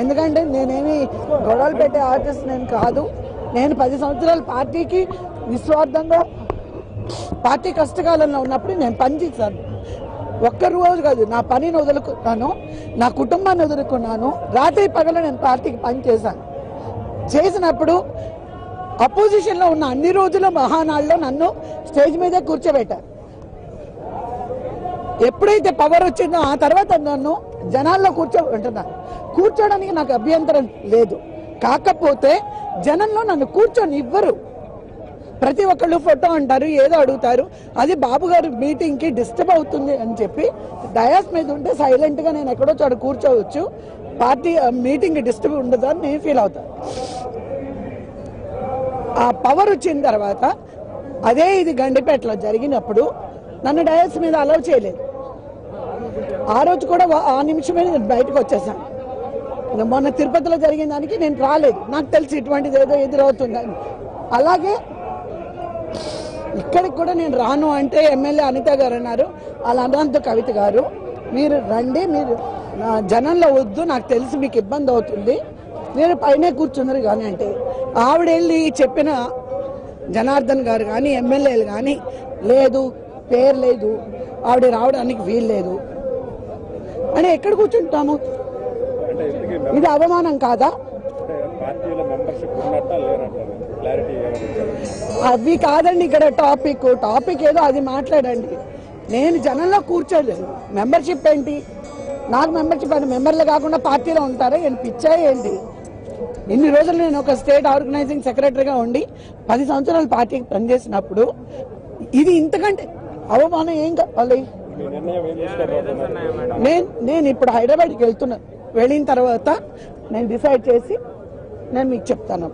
ఎందుకంటే నేనేమి గొడవలు పెట్టే ఆర్టిస్ట్ నేను కాదు. నేను పది సంవత్సరాలు పార్టీకి నిస్వార్థంగా పార్టీ కష్టకాలంలో ఉన్నప్పుడు నేను పనిచేశాను. ఒక్క రోజు కాదు నా పనిని వదులుకున్నాను నా కుటుంబాన్ని వదులుకున్నాను. రాత్రి పగల నేను పార్టీకి పని చేశాను చేసినప్పుడు అపోజిషన్లో ఉన్న అన్ని రోజుల మహానాడులో నన్ను స్టేజ్ మీదే కూర్చోబెట్టారు. ఎప్పుడైతే పవర్ వచ్చిందో ఆ తర్వాత నన్ను జనాల్లో కూర్చోబెట్టున్నాను కూర్చోడానికి నాకు అభ్యంతరం లేదు. కాకపోతే జనంలో నన్ను కూర్చొని ఇవ్వరు ప్రతి ఒక్కళ్ళు ఫోటో అంటారు ఏదో అడుగుతారు. అది బాబు గారు మీటింగ్కి డిస్టర్బ్ అవుతుంది అని చెప్పి డయాస్ మీద ఉంటే సైలెంట్గా నేను ఎక్కడో చోట కూర్చోవచ్చు. పార్టీ మీటింగ్ డిస్టర్బ్ ఉండదు అని నేను ఫీల్ అవుతాను ఆ పవర్ వచ్చిన తర్వాత అదే ఇది గండిపేటలో జరిగినప్పుడు నన్ను డయాస్ మీద అలౌ చేయలేదు. ఆ రోజు కూడా ఆ నిమిషమే నేను బయటకు వచ్చేసాను. మొన్న తిరుపతిలో జరిగిన దానికి నేను రాలేదు. నాకు తెలిసి ఇటువంటిది ఏదో ఎదురవుతుందని అలాగే ఇక్కడికి కూడా నేను రాను అంటే ఎమ్మెల్యే అనిత గారు అన్నారు. వాళ్ళ అనంత కవిత గారు మీరు రండి మీరు జనంలో వద్దు నాకు తెలిసి మీకు ఇబ్బంది అవుతుంది. మీరు పైన కూర్చున్నారు కానీ అంటే ఆవిడ వెళ్ళి చెప్పిన జనార్దన్ గారు కానీ ఎమ్మెల్యేలు కానీ లేదు పేరు లేదు ఆవిడ రావడానికి వీలు లేదు. అని ఎక్కడ కూర్చుంటాము? ఇది అవమానం కాదా? అవి కాదండి ఇక్కడ టాపిక్. టాపిక్ ఏదో అది మాట్లాడండి. నేను జనంలో కూర్చోలేదు. మెంబర్షిప్ ఏంటి? నాకు మెంబర్షిప్ అంటే మెంబర్లు కాకుండా పార్టీలో ఉంటారా? ఏంటి పిచ్చా ఏంటి? ఇన్ని రోజులు నేను ఒక స్టేట్ ఆర్గనైజింగ్ సెక్రటరీగా ఉండి పది సంవత్సరాలు పార్టీకి పనిచేసినప్పుడు ఇది ఇంతకంటే అవమానం ఏం కావాలి నేను నేను ఇప్పుడు హైదరాబాద్కి వెళ్తున్నాను వెళ్ళిన తర్వాత నేను డిసైడ్ చేసి నేను మీకు చెప్తాను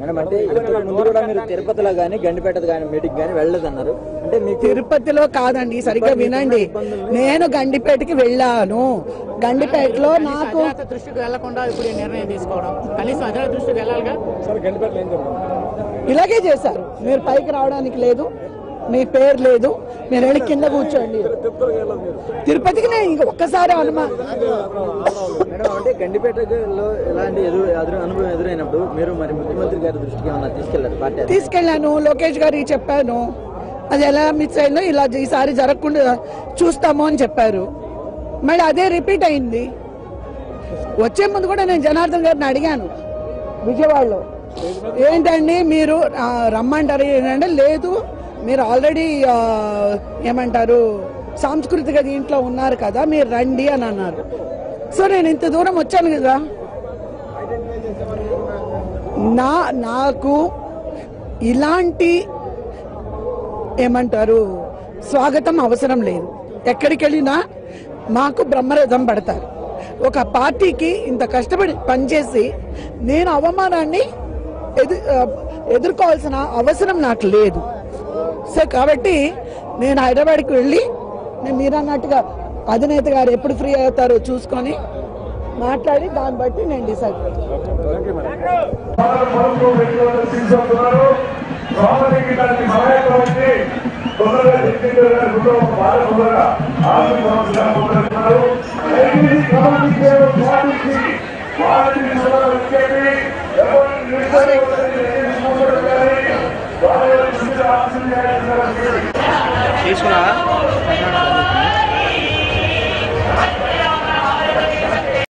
మేడం అంటే ఇంతకు ముందు కూడా మీరు తిరుపతిలో కానీ గండిపేట కానీ మీటింగ్ కానీ వెళ్ళలేదన్నారు అంటే మీకు తిరుపతిలో కాదండి సరిగ్గా వినండి నేను గండిపేటకి వెళ్ళాను గండిపేటలో నాకు దృష్టికి వెళ్ళకుండా ఇప్పుడు నిర్ణయం తీసుకోవడం కనీసం దృష్టికి వెళ్ళాలిగా జరుగుతుంది ఇలాగే చేశారు మీరు పైకి రావడానికి లేదు మీ పేరు లేదు మీరు వెళ్ళి కింద కూర్చోండి తిరుపతికి నేను ఇంక ఒక్కసారి అనుమా మేడం అంటే గండిపేటలో ఇలాంటి అనుభవం ఎదురైనప్పుడు మీరు మరి ముఖ్యమంత్రి గారి దృష్టికి ఏమన్నా తీసుకెళ్ళారు? పార్టీ తీసుకెళ్ళాను లోకేష్ గారికి చెప్పాను. అది ఎలా మిస్ అయిందో ఇలా ఈసారి జరగకుండా చూస్తాము అని చెప్పారు. మళ్ళీ అదే రిపీట్ అయింది. వచ్చే ముందు కూడా నేను జనార్దన్ గారిని అడిగాను. విజయవాడలో. ఏంటండి మీరు రమ్మంటారు ఏంటంటే లేదు మీరు ఆల్రెడీ ఏమంటారు సాంస్కృతిక దీంట్లో ఉన్నారు కదా మీరు రండి అని అన్నారు. సో నేను ఇంత దూరం వచ్చాను కదా. నా నాకు ఇలాంటి ఏమంటారు స్వాగతం అవసరం లేదు. ఎక్కడికి వెళ్ళినా మాకు బ్రహ్మరథం పడతారు. ఒక పార్టీకి ఇంత కష్టపడి పనిచేసి నేను అవమానాన్ని ఎదు ఎదుర్కోవాల్సిన అవసరం నాకు లేదు. సో కాబట్టి నేను హైదరాబాద్కి వెళ్ళి నేను మీరు అన్నట్టుగా అధినేత గారు ఎప్పుడు ఫ్రీ అవుతారో చూసుకొని మాట్లాడి దాన్ని బట్టి నేను డిసైడ్ తీసుకున్నా